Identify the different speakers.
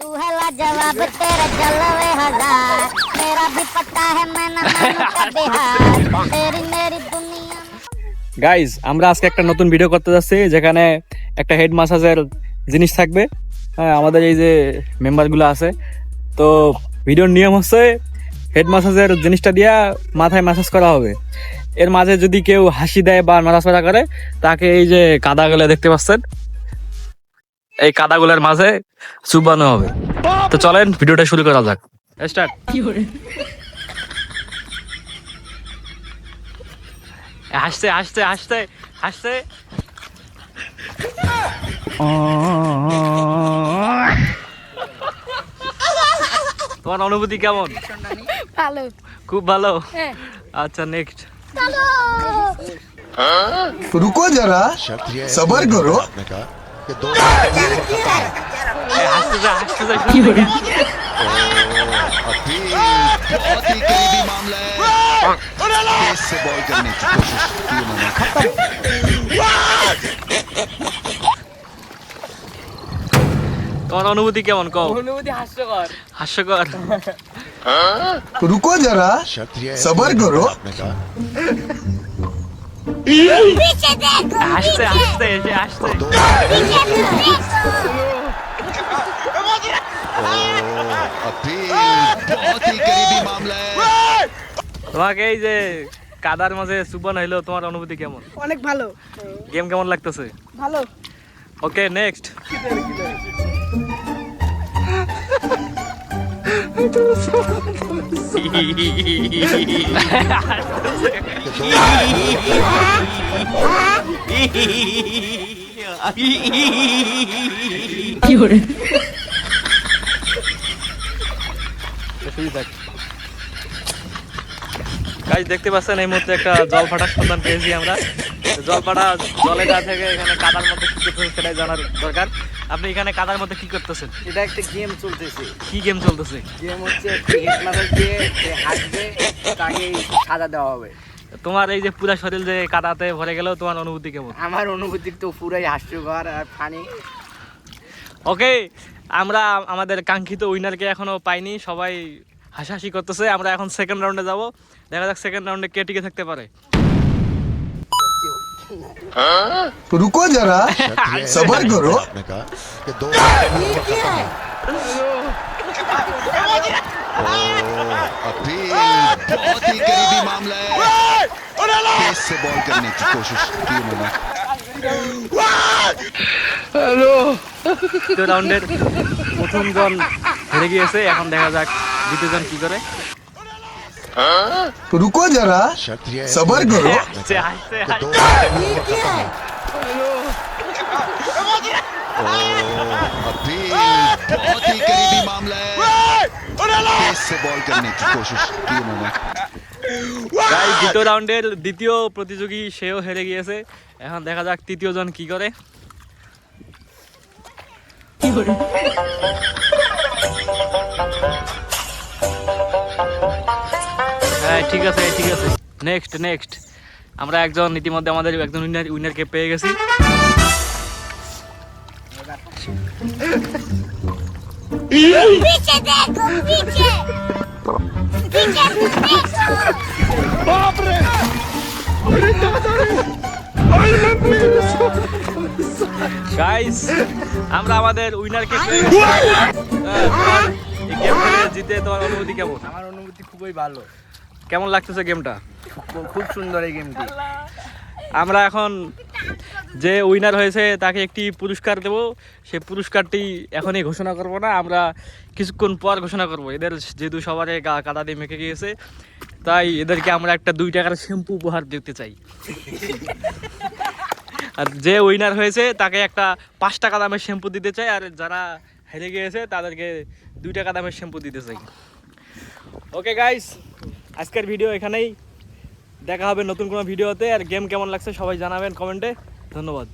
Speaker 1: तू है लाजवाब तेरे जलवे हजार मेरा भी पता है मैं ना मानू का बिहार तेरी मेरी दुनिया
Speaker 2: গাইজ আমরা আজকে একটা নতুন ভিডিও করতে যাচ্ছি যেখানে একটা হেড মাসাজের জিনিস থাকবে হ্যাঁ আমাদের এই যে মেম্বারগুলো আছে তো ভিডিওর নিয়ম হচ্ছে হেড মাসাজের জিনিসটা দিয়া মাথায় মাসাজ করা হবে এর মাঝে যদি কেউ হাসি দেয় বা নড়াচড়া করে তাকে এই যে কাদাগুলো দেখতে পাচ্ছেন এই কাদাগুলার মাঝে চুবানো হবে। তো চলেন ভিডিওটা শুরু করা যাক। হাসতে হাসতে হাসতে হাসতে। তোমার অনুভূতি কেমন?
Speaker 3: ভালো।
Speaker 2: খুব ভালো? আচ্ছা নেক্সট রুকো যারা সবার করো।
Speaker 4: अपील बहुत ही करीबी मामला है तेज से बॉल करने की कोशिश की उन्होंने
Speaker 2: তোমার অনুভূতি কেমন কও
Speaker 3: অনুভূতি হাস্যকর
Speaker 2: হাস্যকর
Speaker 5: रुको जरा
Speaker 4: शर्त यह है
Speaker 5: सबर करो
Speaker 1: পিছে দেখো
Speaker 2: আসতে আসতে এসে
Speaker 4: আসতে
Speaker 2: তোমাকে এই যে কাদার মাঝে সুপান হইল তোমার অনুভূতি কেমন?
Speaker 3: অনেক ভালো।
Speaker 2: গেম কেমন লাগতেছে?
Speaker 3: ভালো।
Speaker 2: ওকে নেক্সট গাছ দেখতে পাচ্ছেন এই মুহূর্তে একটা জল ফাটার সন্ধান পেয়েছি আমরা। জল ফাটা জলে থেকে এখানে কাদার মধ্যে কি করতেছে সেটাই জানার দরকার। আপনি এখানে কাদার মধ্যে কি করতেছেন?
Speaker 6: এটা একটা গেম চলতেছে।
Speaker 2: কি গেম চলতেছে?
Speaker 6: গেম হচ্ছে ক্রিকেট মাথায় দিয়ে তাকে সাজা দেওয়া হবে।
Speaker 2: তোমার এই যে পুরা শরীর যে কাদাতে ভরে গেল তোমার অনুভূতি কেমন?
Speaker 6: আমার অনুভূতি তো পুরাই হাস্যকর আর ফানি
Speaker 2: ওকে আমরা আমাদের কাঙ্ক্ষিত উইনারকে এখনও পাইনি। সবাই হাসাহাসি করতেছে। আমরা এখন সেকেন্ড রাউন্ডে যাব। দেখা যাক সেকেন্ড রাউন্ডে কে টিকে থাকতে পারে।
Speaker 5: रुको जरा
Speaker 4: शर्त यह है
Speaker 5: सबर करो
Speaker 4: आपने कहा कि दो अपील बहुत ही करीबी मामला है तेज से बॉल करने की कोशिश की उन्होंने
Speaker 2: দ্বিতীয় রাউন্ডের প্রথম জন হেরে গিয়েছে এখন দেখা যাক দ্বিতীয় জন কি করে
Speaker 5: रुको जरा
Speaker 4: शर्त यह है
Speaker 5: सबर करो
Speaker 2: হাসতে হাসতে
Speaker 4: कि दो अपील बहुत ही करीबी मामला है तेज से बॉल करने की कोशिश की उन्होंने
Speaker 2: গাইস দ্বিতীয় রাউন্ডের দ্বিতীয় প্রতিযোগী সেও হেরে গিয়েছে এখন দেখা যাক তৃতীয় জন কি করে হ্যাঁ, ঠিক আছে ঠিক আছে। নেক্সট নেক্সট আমরা একজন ইতিমধ্যে আমাদের একজন উইনার উইনারকে পেয়ে গেছি। আমরা আমাদের উইনারকে হ্যাঁ, জিতে তোমার অনুভূতি কেমন?
Speaker 6: আমার অনুভূতি খুবই ভালো।
Speaker 2: কেমন লাগতেছে গেমটা?
Speaker 6: খুব সুন্দর এই গেমটি।
Speaker 2: আমরা এখন যে উইনার হয়েছে তাকে একটি পুরস্কার দেব। সেই পুরস্কারটি এখনই ঘোষণা করব না আমরা কিছুক্ষণ পর ঘোষণা করব। এদের যেহেতু সবারই গা কাদা দিয়ে মেখে গিয়েছে তাই এদেরকে আমরা একটা দুই টাকার শ্যাম্পু উপহার দিতে চাই। আর যে উইনার হয়েছে তাকে একটা পাঁচ টাকা দামের শ্যাম্পু দিতে চাই আর যারা হেরে গিয়েছে তাদেরকে দুই টাকা দামের শ্যাম্পু দিতে চাই। ওকে গাইস আজকের ভিডিও এখানেই। দেখা হবে নতুন কোনো ভিডিওতে। আর গেম কেমন লাগছে সবাই জানাবেন কমেন্টে। ধন্যবাদ।